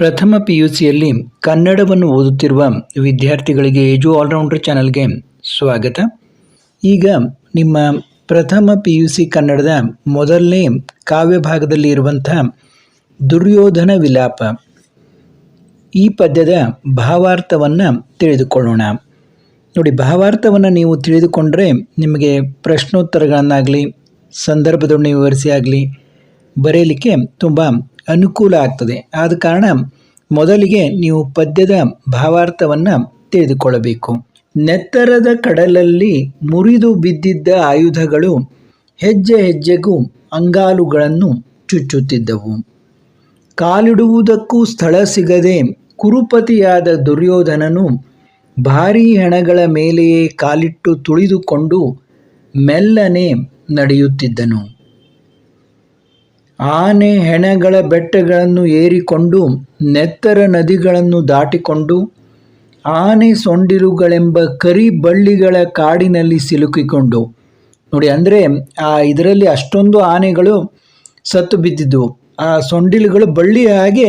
ಪ್ರಥಮ P U ಸಿಯಲ್ಲಿ ಕನ್ನಡವನ್ನು ಓದುತ್ತಿರುವ ವಿದ್ಯಾರ್ಥಿಗಳಿಗೆ ಏಜು ಆಲ್ರೌಂಡರ್ ಚಾನಲ್ಗೆ ಸ್ವಾಗತ. ಈಗ ನಿಮ್ಮ ಪ್ರಥಮ ಪಿ ಯು ಸಿ ಕನ್ನಡದ ಮೊದಲನೇ ಕಾವ್ಯ ಭಾಗದಲ್ಲಿ ಇರುವಂಥ ದುರ್ಯೋಧನ ವಿಲಾಪ. ಈ ಪದ್ಯದ ಭಾವಾರ್ಥವನ್ನು ತಿಳಿದುಕೊಳ್ಳೋಣ. ನೋಡಿ, ಭಾವಾರ್ಥವನ್ನು ನೀವು ತಿಳಿದುಕೊಂಡರೆ ನಿಮಗೆ ಪ್ರಶ್ನೋತ್ತರಗಳನ್ನಾಗಲಿ, ಸಂದರ್ಭದೊಡನೆ ವಿವರಿಸಿ ಆಗಲಿ, ಬರೆಯಲಿಕ್ಕೆ ತುಂಬ ಅನುಕೂಲ ಆಗ್ತದೆ. ಆದ ಕಾರಣ ಮೊದಲಿಗೆ ನೀವು ಪದ್ಯದ ಭಾವಾರ್ಥವನ್ನು ತಿಳಿದುಕೊಳ್ಳಬೇಕು. ನೆತ್ತರದ ಕಡಲಲ್ಲಿ ಮುರಿದು ಬಿದ್ದಿದ್ದ ಆಯುಧಗಳು ಹೆಜ್ಜೆ ಹೆಜ್ಜೆಗೂ ಅಂಗಾಲುಗಳನ್ನು ಚುಚ್ಚುತ್ತಿದ್ದವು. ಕಾಲಿಡುವುದಕ್ಕೂ ಸ್ಥಳ ಸಿಗದೆ ಕುರುಪತಿಯಾದ ದುರ್ಯೋಧನನು ಭಾರೀ ಹೆಣಗಳ ಮೇಲೆಯೇ ಕಾಲಿಟ್ಟು ತುಳಿದುಕೊಂಡು ಮೆಲ್ಲನೆ ನಡೆಯುತ್ತಿದ್ದನು. ಆನೆ ಹೆಣಗಳ ಬೆಟ್ಟಗಳನ್ನು ಏರಿಕೊಂಡು ನೆತ್ತರ ನದಿಗಳನ್ನು ದಾಟಿಕೊಂಡು ಆನೆ ಸೊಂಡಿಲುಗಳೆಂಬ ಕರಿ ಬಳ್ಳಿಗಳ ಕಾಡಿನಲ್ಲಿ ಸಿಲುಕಿಕೊಂಡು. ನೋಡಿ, ಅಂದರೆ ಆ ಇದರಲ್ಲಿ ಅಷ್ಟೊಂದು ಆನೆಗಳು ಸತ್ತು ಬಿದ್ದಿದ್ದವು ಆ ಸೊಂಡಿಲುಗಳು ಬಳ್ಳಿ ಹಾಗೆ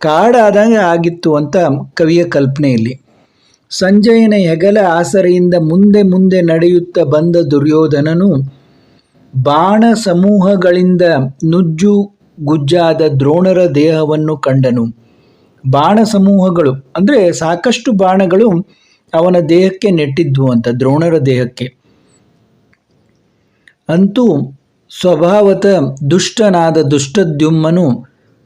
ಕಾಡಾದಂಗೆ ಆಗಿತ್ತು ಅಂತ ಕವಿಯ ಕಲ್ಪನೆಯಲ್ಲಿ. ಸಂಜಯನ ಹೆಗಲ ಆಸರೆಯಿಂದ ಮುಂದೆ ಮುಂದೆ ನಡೆಯುತ್ತಾ ಬಂದ ದುರ್ಯೋಧನನು ಬಾಣ ಸಮೂಹಗಳಿಂದ ನುಜ್ಜು ಗುಜ್ಜಾದ ದ್ರೋಣರ ದೇಹವನ್ನು ಕಂಡನು. ಬಾಣ ಸಮೂಹಗಳು ಅಂದರೆ ಸಾಕಷ್ಟು ಬಾಣಗಳು ಅವನ ದೇಹಕ್ಕೆ ನೆಟ್ಟಿದ್ವು ಅಂತ, ದ್ರೋಣರ ದೇಹಕ್ಕೆ. ಅಂತೂ ಸ್ವಭಾವತ ದುಷ್ಟನಾದ ದುಷ್ಟದ್ಯುಮ್ಮನು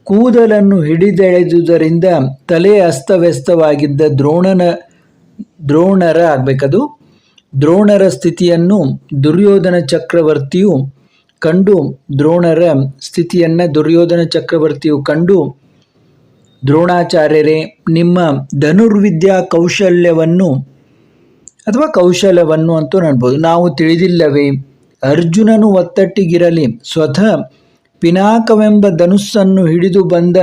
ಕೂದಲನ್ನು ಹಿಡಿದೆಳೆದುದರಿಂದ ತಲೆ ಅಸ್ತವ್ಯಸ್ತವಾಗಿದ್ದ ದ್ರೋಣನ, ದ್ರೋಣರ ಆಗಬೇಕದು. ದ್ರೋಣರ ಸ್ಥಿತಿಯನ್ನು ದುರ್ಯೋಧನ ಚಕ್ರವರ್ತಿಯು ಕಂಡು, ದ್ರೋಣರ ಸ್ಥಿತಿಯನ್ನು ದುರ್ಯೋಧನ ಚಕ್ರವರ್ತಿಯು ಕಂಡು, ದ್ರೋಣಾಚಾರ್ಯರೇ, ನಿಮ್ಮ ಧನುರ್ವಿದ್ಯಾ ಕೌಶಲ್ಯವನ್ನು ಅಥವಾ ಕೌಶಲವನ್ನು ಅಂತೂ ಅನ್ಬೋದು ನಾವು ತಿಳಿದಿಲ್ಲವೇ, ಅರ್ಜುನನು ಒತ್ತಟ್ಟಿಗಿರಲಿ, ಸ್ವತಃ ಪಿನಾಕವೆಂಬ ಧನುಸ್ಸನ್ನು ಹಿಡಿದು ಬಂದ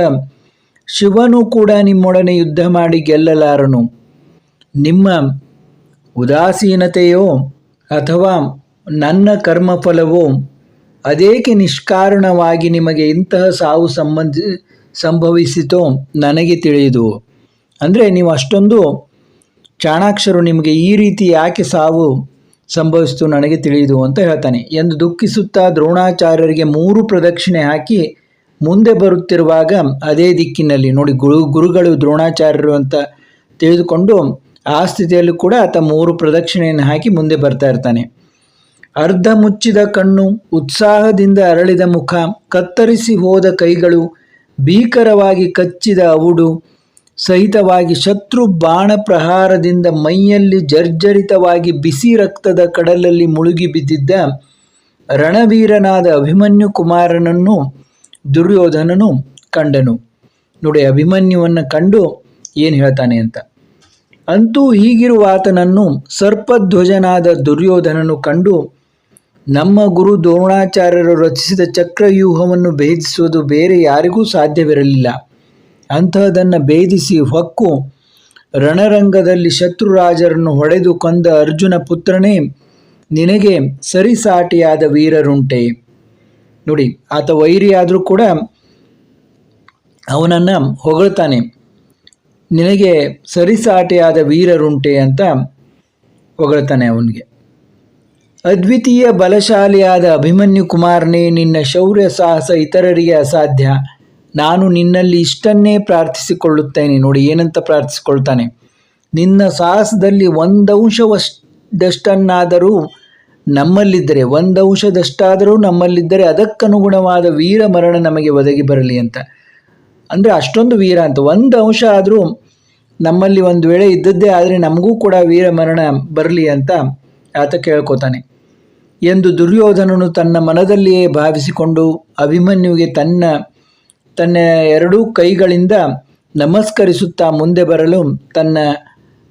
ಶಿವನು ಕೂಡ ನಿಮ್ಮೊಡನೆ ಯುದ್ಧ ಮಾಡಿ ಗೆಲ್ಲಲಾರನು. ನಿಮ್ಮ ಉದಾಸೀನತೆಯೋ ಅಥವಾ ನನ್ನ ಕರ್ಮಫಲವೋ ಅದೇಕೆ ನಿಷ್ಕಾರಣವಾಗಿ ನಿಮಗೆ ಇಂತಹ ಸಾವು ಸಂಬಂಧಿ, ಸಂಭವಿಸಿತೋ ನನಗೆ ತಿಳಿಯದು ಅಂದರೆ ನೀವು ಅಷ್ಟೊಂದು ಚಾಣಾಕ್ಷರು ನಿಮಗೆ ಈ ರೀತಿ ಯಾಕೆ ಸಾವು ಸಂಭವಿಸಿತು ನನಗೆ ತಿಳಿಯದು ಅಂತ ಹೇಳ್ತಾನೆ. ಎಂದು ದುಃಖಿಸುತ್ತಾ ದ್ರೋಣಾಚಾರ್ಯರಿಗೆ ಮೂರು ಪ್ರದಕ್ಷಿಣೆ ಹಾಕಿ ಮುಂದೆ ಬರುತ್ತಿರುವಾಗ ಅದೇ ದಿಕ್ಕಿನಲ್ಲಿ ನೋಡಿ ಗುರು, ಗುರುಗಳು ದ್ರೋಣಾಚಾರ್ಯರು ಅಂತ ತಿಳಿದುಕೊಂಡು ಆ ಸ್ಥಿತಿಯಲ್ಲೂ ಕೂಡ ಆತ ಮೂರು ಪ್ರದಕ್ಷಿಣೆಯನ್ನು ಹಾಕಿ ಮುಂದೆ ಬರ್ತಾ ಇರ್ತಾನೆ. ಅರ್ಧ ಮುಚ್ಚಿದ ಕಣ್ಣು, ಉತ್ಸಾಹದಿಂದ ಅರಳಿದ ಮುಖ, ಕತ್ತರಿಸಿ ಹೋದ ಕೈಗಳು, ಭೀಕರವಾಗಿ ಕಚ್ಚಿದ ಅವುಡು, ಸಹಿತವಾಗಿ ಶತ್ರು ಬಾಣ ಪ್ರಹಾರದಿಂದ ಮೈಯಲ್ಲಿ ಜರ್ಜರಿತವಾಗಿ ಬಿಸಿ ರಕ್ತದ ಕಡಲಲ್ಲಿ ಮುಳುಗಿ ಬಿದ್ದಿದ್ದ ರಣವೀರನಾದ ಅಭಿಮನ್ಯು ಕುಮಾರನನ್ನು, ದುರ್ಯೋಧನನು ಕಂಡನು. ನೋಡಿ, ಅಭಿಮನ್ಯುವನ್ನು ಕಂಡು ಏನು ಹೇಳ್ತಾನೆ ಅಂತ. ಅಂತೂ ಹೀಗಿರುವ ಆತನನ್ನು ಸರ್ಪಧ್ವಜನಾದ ದುರ್ಯೋಧನನು ಕಂಡು, ನಮ್ಮ ಗುರು ದ್ರೋಣಾಚಾರ್ಯರು ರಚಿಸಿದ ಚಕ್ರವ್ಯೂಹವನ್ನು ಭೇದಿಸುವುದು ಬೇರೆ ಯಾರಿಗೂ ಸಾಧ್ಯವಿರಲಿಲ್ಲ. ಅಂತಹದನ್ನು ಭೇದಿಸಿ ಹೊಕ್ಕು, ರಣರಂಗದಲ್ಲಿ ಶತ್ರುರಾಜರನ್ನು ಹೊಡೆದು ಕೊಂದ ಅರ್ಜುನ ಪುತ್ರನೇ, ನಿನಗೆ ಸರಿಸಾಟಿಯಾದ ವೀರರುಂಟೆ. ನೋಡಿ, ಆತ ವೈರಿಯಾದರೂ ಕೂಡ ಅವನನ್ನು ಹೊಗಳ್ತಾನೆ. ನಿನಗೆ ಸರಿಸಾಟಿಯಾದ ವೀರರುಂಟೆ ಅಂತ ಹೊಗಳ್ತಾನೆ ಅವನಿಗೆ. ಅದ್ವಿತೀಯ ಬಲಶಾಲಿಯಾದ ಅಭಿಮನ್ಯು ಕುಮಾರನೇ, ನಿನ್ನ ಶೌರ್ಯ ಸಾಹಸ ಇತರರಿಗೆ ಅಸಾಧ್ಯ. ನಾನು ನಿನ್ನಲ್ಲಿ ಇಷ್ಟನ್ನೇ ಪ್ರಾರ್ಥಿಸಿಕೊಳ್ಳುತ್ತೇನೆ. ನೋಡಿ, ಏನಂತ ಪ್ರಾರ್ಥಿಸಿಕೊಳ್ತಾನೆ. ನಿನ್ನ ಸಾಹಸದಲ್ಲಿ ಒಂದಂಶವಷ್ಟನ್ನಾದರೂ ನಮ್ಮಲ್ಲಿದ್ದರೆ ಒಂದಂಶದಷ್ಟಾದರೂ ನಮ್ಮಲ್ಲಿದ್ದರೆ ಅದಕ್ಕನುಗುಣವಾದ ವೀರ ಮರಣ ನಮಗೆ ಒದಗಿ ಬರಲಿ ಅಂತ. ಅಂದರೆ ಅಷ್ಟೊಂದು ವೀರ ಅಂತ. ಒಂದು ಅಂಶ ಆದರೂ ನಮ್ಮಲ್ಲಿ ಒಂದು ವೇಳೆ ಇದ್ದದ್ದೇ ಆದರೆ ನಮಗೂ ಕೂಡ ವೀರಮರಣ ಬರಲಿ ಅಂತ ಆತ ಕೇಳ್ಕೋತಾನೆ. ಎಂದು ದುರ್ಯೋಧನನು ತನ್ನ ಮನದಲ್ಲಿಯೇ ಭಾವಿಸಿಕೊಂಡು ಅಭಿಮನ್ಯುವಿಗೆ ತನ್ನ ತನ್ನ ಎರಡೂ ಕೈಗಳಿಂದ ನಮಸ್ಕರಿಸುತ್ತಾ ಮುಂದೆ ಬರಲು ತನ್ನ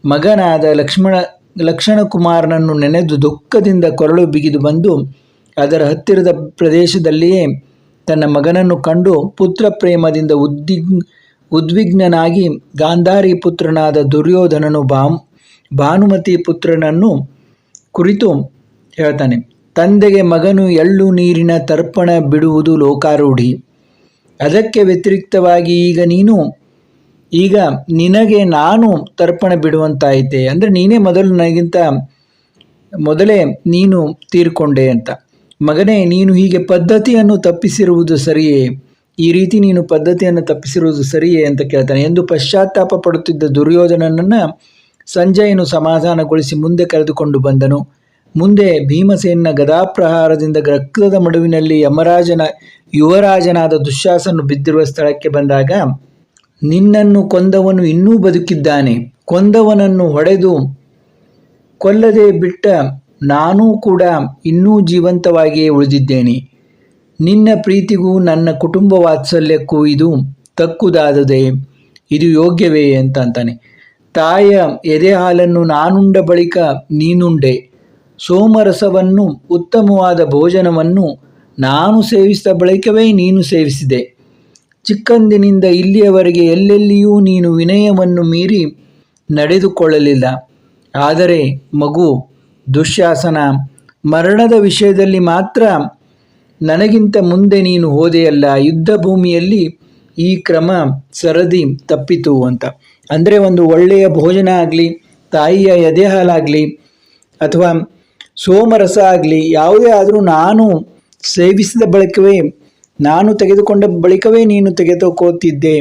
ಮಗನಾದ ಲಕ್ಷ್ಮಣ ಲಕ್ಷಣಕುಮಾರನನ್ನು ನೆನೆದು ದುಃಖದಿಂದ ಕೊರಳು ಬಿಗಿದು ಬಂದು ಅದರ ಹತ್ತಿರದ ಪ್ರದೇಶದಲ್ಲಿಯೇ ತನ್ನ ಮಗನನ್ನು ಕಂಡು ಪುತ್ರ ಪ್ರೇಮದಿಂದ ಉದ್ವಿಗ್ ಉದ್ವಿಗ್ನನಾಗಿ ಗಾಂಧಾರಿ ಪುತ್ರನಾದ ದುರ್ಯೋಧನನು ಬಾಮ್, ಭಾನುಮತಿ ಪುತ್ರನನ್ನು ಕುರಿತು ಹೇಳ್ತಾನೆ, ತಂದೆಗೆ ಮಗನು ಎಳ್ಳು ನೀರಿನ ತರ್ಪಣ ಬಿಡುವುದು ಲೋಕಾರೂಢಿ. ಅದಕ್ಕೆ ವ್ಯತಿರಿಕ್ತವಾಗಿ ಈಗ ನೀನು, ಈಗ ನಿನಗೆ ನಾನು ತರ್ಪಣ ಬಿಡುವಂತಾಯಿತೆ. ಅಂದರೆ ನೀನೇ ಮೊದಲು ನನಗಿಂತ ಮೊದಲೇ ನೀನು ತೀರ್ಕೊಂಡೆ ಅಂತ. ಮಗನೇ, ನೀನು ಹೀಗೆ ಪದ್ಧತಿಯನ್ನು ತಪ್ಪಿಸಿರುವುದು ಸರಿಯೇ? ಈ ರೀತಿ ನೀನು ಪದ್ಧತಿಯನ್ನು ತಪ್ಪಿಸಿರುವುದು ಸರಿಯೇ ಅಂತ ಕೇಳ್ತಾನೆ. ಎಂದು ಪಶ್ಚಾತ್ತಾಪ ಪಡುತ್ತಿದ್ದ ದುರ್ಯೋಧನನನ್ನು ಸಂಜಯನು ಸಮಾಧಾನಗೊಳಿಸಿ ಮುಂದೆ ಕರೆದುಕೊಂಡು ಬಂದನು. ಮುಂದೆ ಭೀಮಸೇನ ಗದಾಪ್ರಹಾರದಿಂದ ರಕ್ತದ ಮಡುವಿನಲ್ಲಿ ಯಮರಾಜನ ಯುವರಾಜನಾದ ದುಶ್ಯಾಸನು ಬಿದ್ದಿರುವ ಸ್ಥಳಕ್ಕೆ ಬಂದಾಗ, ನಿನ್ನನ್ನು ಕೊಂದವನು ಇನ್ನೂ ಬದುಕಿದ್ದಾನೆ. ಕೊಂದವನನ್ನು ಹೊಡೆದು ಕೊಲ್ಲದೆ ಬಿಟ್ಟ ನಾನೂ ಕೂಡ ಇನ್ನೂ ಜೀವಂತವಾಗಿಯೇ ಉಳಿದಿದ್ದೇನೆ. ನಿನ್ನ ಪ್ರೀತಿಗೂ ನನ್ನ ಕುಟುಂಬ ವಾತ್ಸಲ್ಯಕ್ಕೂ ಇದು ತಕ್ಕುದಾದದೆ, ಇದು ಯೋಗ್ಯವೇ ಅಂತ ಅಂತಾನೆ. ತಾಯ ಎದೆ ಹಾಲನ್ನು ನಾನುಂಡ ಬಳಿಕ ನೀನುಂಡೆ. ಸೋಮರಸವನ್ನು, ಉತ್ತಮವಾದ ಭೋಜನವನ್ನು ನಾನು ಸೇವಿಸಿದ ಬಳಿಕವೇ ನೀನು ಸೇವಿಸಿದೆ. ಚಿಕ್ಕಂದಿನಿಂದ ಇಲ್ಲಿಯವರೆಗೆ ಎಲ್ಲೆಲ್ಲಿಯೂ ನೀನು ವಿನಯವನ್ನು ಮೀರಿ ನಡೆದುಕೊಳ್ಳಲಿಲ್ಲ. ಆದರೆ ಮಗು, ದುಶ್ಯಾಸನ, ಮರಣದ ವಿಷಯದಲ್ಲಿ ಮಾತ್ರ ನನಗಿಂತ ಮುಂದೆ ನೀನು ಹೋದೆಯಲ್ಲ ಯುದ್ಧ ಭೂಮಿಯಲ್ಲಿ ಈ ಕ್ರಮ ಸರದಿ ತಪ್ಪಿತು ಅಂತ. ಅಂದರೆ ಒಂದು ಒಳ್ಳೆಯ ಭೋಜನ ಆಗಲಿ, ತಾಯಿಯ ಎದೆ ಹಾಲಾಗಲಿ ಅಥವಾ ಸೋಮರಸ ಆಗಲಿ, ಯಾವುದೇ ಆದರೂ ನಾನು ಸೇವಿಸಿದ ಬಳಿಕವೇ, ನಾನು ತೆಗೆದುಕೊಂಡ ಬಳಿಕವೇ ನೀನು ತೆಗೆದುಕೋತಿದ್ದೆ.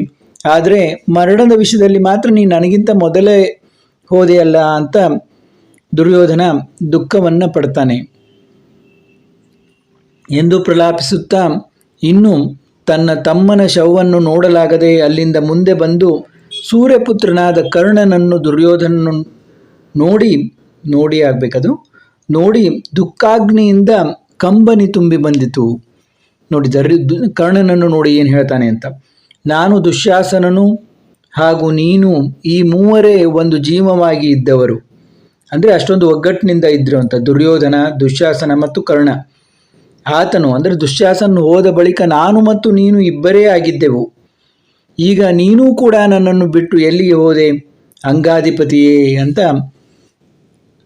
ಆದರೆ ಮರಣದ ವಿಷಯದಲ್ಲಿ ಮಾತ್ರ ನೀನು ನನಗಿಂತ ಮೊದಲೇ ಹೋದೆಯಲ್ಲ ಅಂತ ದುರ್ಯೋಧನ ದುಃಖವನ್ನು ಪಡ್ತಾನೆ. ಎಂದು ಪ್ರಲಾಪಿಸುತ್ತಾ ಇನ್ನು ತನ್ನ ತಮ್ಮನ ಶವವನ್ನು ನೋಡಲಾಗದೆ ಅಲ್ಲಿಂದ ಮುಂದೆ ಬಂದು ಸೂರ್ಯಪುತ್ರನಾದ ಕರ್ಣನನ್ನು ದುರ್ಯೋಧನನು ನೋಡಿ ನೋಡಿ ಆಗಬೇಕದು ನೋಡಿ ದುಃಖಾಗ್ನಿಯಿಂದ ಕಂಬನಿ ತುಂಬಿ ಬಂದಿತು. ನೋಡಿ, ದರಿ ಕರ್ಣನನ್ನು ನೋಡಿ ಏನು ಹೇಳ್ತಾನೆ ಅಂತ. ನಾನು ದುಶ್ಯಾಸನನು ಹಾಗೂ ನೀನು ಈ ಮೂವರೇ ಒಂದು ಜೀವವಾಗಿ ಇದ್ದವರು. ಅಂದರೆ ಅಷ್ಟೊಂದು ಒಗ್ಗಟ್ಟಿನಿಂದ ಇದ್ರು ಅಂತ, ದುರ್ಯೋಧನ, ದುಶ್ಯಾಸನ ಮತ್ತು ಕರ್ಣ. ಆತನು ಅಂದರೆ ದುಶ್ಯಾಸನ ಹೋದ ಬಳಿಕ ನಾನು ಮತ್ತು ನೀನು ಇಬ್ಬರೇ ಆಗಿದ್ದೆವು. ಈಗ ನೀನೂ ಕೂಡ ನನ್ನನ್ನು ಬಿಟ್ಟು ಎಲ್ಲಿಗೆ ಹೋದೆ? ಅಂಗಾಧಿಪತಿಯೇ ಅಂತ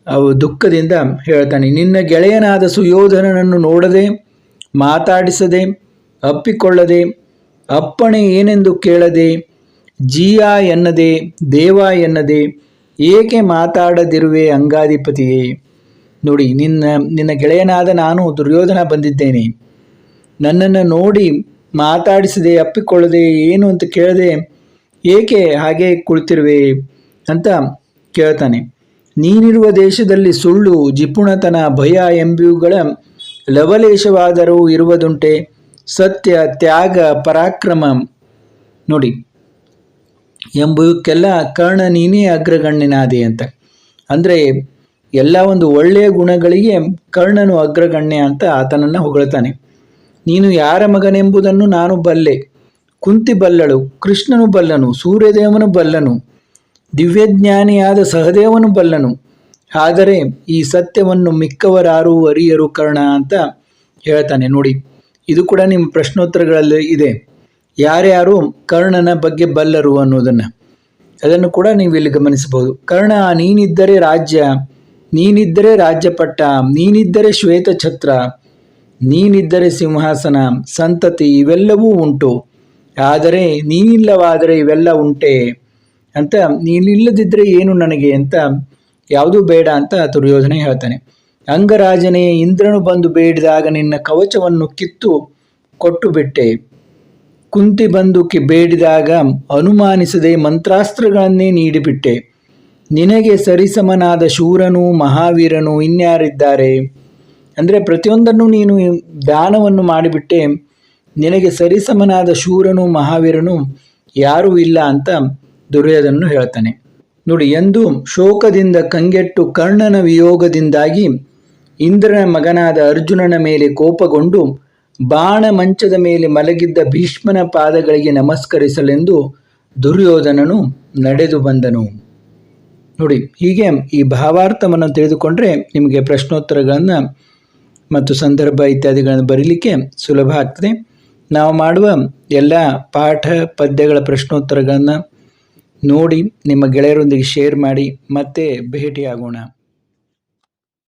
ಅವು ದುಃಖದಿಂದ ಹೇಳ್ತಾನೆ, ನಿನ್ನ ಗೆಳೆಯನಾದ ಸುಯೋಧನನನ್ನು ನೋಡದೆ, ಮಾತಾಡಿಸದೆ, ಅಪ್ಪಿಕೊಳ್ಳದೆ, ಅಪ್ಪಣೆ ಏನೆಂದು ಕೇಳದೆ, ಜೀಯ ಎನ್ನದೆ, ದೇವ ಎನ್ನದೆ, ಏಕೆ ಮಾತಾಡದಿರುವೆ ಅಂಗಾಧಿಪತಿಯೇ? ನೋಡಿ, ನಿನ್ನ ನಿನ್ನ ಗೆಳೆಯನಾದ ನಾನು ದುರ್ಯೋಧನ ಬಂದಿದ್ದೇನೆ. ನನ್ನನ್ನು ನೋಡಿ ಮಾತಾಡಿಸದೆ, ಅಪ್ಪಿಕೊಳ್ಳದೆ, ಏನು ಅಂತ ಕೇಳದೆ, ಏಕೆ ಹಾಗೆ ಕುಳಿತಿರುವೆ ಅಂತ ಕೇಳ್ತಾನೆ. ನೀನಿರುವ ದೇಶದಲ್ಲಿ ಸುಳ್ಳು, ಜಿಪುಣತನ, ಭಯ ಎಂಬಿವುಗಳ ಲವಲೇಶವಾದರೂ ಇರುವುದುಂಟೆ. ಸತ್ಯ, ತ್ಯಾಗ, ಪರಾಕ್ರಮ ನೋಡಿ. ಎಂಬುದಕ್ಕೆಲ್ಲ ಕರ್ಣ ನೀನೇ ಅಗ್ರಗಣ್ಯನಾದೆ ಅಂತ. ಅಂದರೆ ಎಲ್ಲ ಒಂದು ಒಳ್ಳೆಯ ಗುಣಗಳಿಗೆ ಕರ್ಣನು ಅಗ್ರಗಣ್ಯ ಅಂತ ಆತನನ್ನು ಹೊಗಳ್ತಾನೆ. ನೀನು ಯಾರ ಮಗನೆಂಬುದನ್ನು ನಾನು ಬಲ್ಲೆ. ಕುಂತಿ ಬಲ್ಲಳು, ಕೃಷ್ಣನು ಬಲ್ಲನು, ಸೂರ್ಯದೇವನು ಬಲ್ಲನು, ದಿವ್ಯಜ್ಞಾನಿಯಾದ ಸಹದೇವನು ಬಲ್ಲನು. ಆದರೆ ಈ ಸತ್ಯವನ್ನು ಮಿಕ್ಕವರಾರು ಅರಿಯರು ಕರ್ಣ ಅಂತ ಹೇಳ್ತಾನೆ. ನೋಡಿ, ಇದು ಕೂಡ ನಿಮ್ಮ ಪ್ರಶ್ನೋತ್ತರಗಳಲ್ಲಿ ಇದೆ. ಯಾರ್ಯಾರು ಕರ್ಣನ ಬಗ್ಗೆ ಬಲ್ಲರು ಅನ್ನೋದನ್ನು. ಅದನ್ನು ಕೂಡ ನೀವು ಇಲ್ಲಿ ಗಮನಿಸಬಹುದು. ಕರ್ಣ ನೀನಿದ್ದರೆ ರಾಜ್ಯ ನೀನಿದ್ದರೆ ರಾಜ್ಯಪಟ್ಟ, ನೀನಿದ್ದರೆ ಶ್ವೇತ ಛತ್ರ ನೀನಿದ್ದರೆ ಸಿಂಹಾಸನ, ಸಂತತಿ ಇವೆಲ್ಲವೂ ಉಂಟು. ಆದರೆ ನೀನಿಲ್ಲವಾದರೆ ಇವೆಲ್ಲ ಉಂಟೆ? ಅಂತ ನೀನಿಲ್ಲದಿದ್ದರೆ ಏನು ನನಗೆ ಅಂತ ಯಾವುದೂ ಬೇಡ ಅಂತ ದುರ್ಯೋಧನೆ ಹೇಳ್ತಾನೆ. ಅಂಗರಾಜನೇ, ಇಂದ್ರನು ಬಂದು ಬೇಡಿದಾಗ ನಿನ್ನ ಕವಚವನ್ನು ಕಿತ್ತು ಕೊಟ್ಟು ಬಿಟ್ಟೆ. ಕುಂತಿ ಬಂದು ಬೇಡಿದಾಗ ಅನುಮಾನಿಸದೆ ಮಂತ್ರಾಸ್ತ್ರಗಳನ್ನೇ ನೀಡಿಬಿಟ್ಟೆ. ನಿನಗೆ ಸರಿಸಮನಾದ ಶೂರನು ಮಹಾವೀರನು ಇನ್ಯಾರಿದ್ದಾರೆ? ಅಂದರೆ ಪ್ರತಿಯೊಂದನ್ನು ನೀನು ದಾನವನ್ನು ಮಾಡಿಬಿಟ್ಟೆ, ನಿನಗೆ ಸರಿಸಮನಾದ ಶೂರನು ಮಹಾವೀರನು ಯಾರೂ ಇಲ್ಲ ಅಂತ ದುರ್ಯೋಧನನು ಹೇಳ್ತಾನೆ. ನೋಡಿ, ಎಂದು ಶೋಕದಿಂದ ಕಂಗೆಟ್ಟು ಕರ್ಣನ ವಿಯೋಗದಿಂದಾಗಿ ಇಂದ್ರನ ಮಗನಾದ ಅರ್ಜುನನ ಮೇಲೆ ಕೋಪಗೊಂಡು ಬಾಣ ಮಂಚದ ಮೇಲೆ ಮಲಗಿದ್ದ ಭೀಷ್ಮನ ಪಾದಗಳಿಗೆ ನಮಸ್ಕರಿಸಲೆಂದು ದುರ್ಯೋಧನನು ನಡೆದು ಬಂದನು. ನೋಡಿ, ಹೀಗೆ ಈ ಭಾವಾರ್ಥವನ್ನು ತಿಳಿದುಕೊಂಡ್ರೆ ನಿಮಗೆ ಪ್ರಶ್ನೋತ್ತರಗಳನ್ನು ಮತ್ತು ಸಂದರ್ಭ ಇತ್ಯಾದಿಗಳನ್ನು ಬರೀಲಿಕ್ಕೆ ಸುಲಭ ಆಗ್ತದೆ. ನಾವು ಮಾಡುವ ಎಲ್ಲ ಪಾಠ ಪದ್ಯಗಳ ಪ್ರಶ್ನೋತ್ತರಗಳನ್ನು ನೋಡಿ, ನಿಮ್ಮ ಗೆಳೆಯರೊಂದಿಗೆ ಶೇರ್ ಮಾಡಿ, ಮತ್ತೆ ಭೇಟಿಯಾಗೋಣ.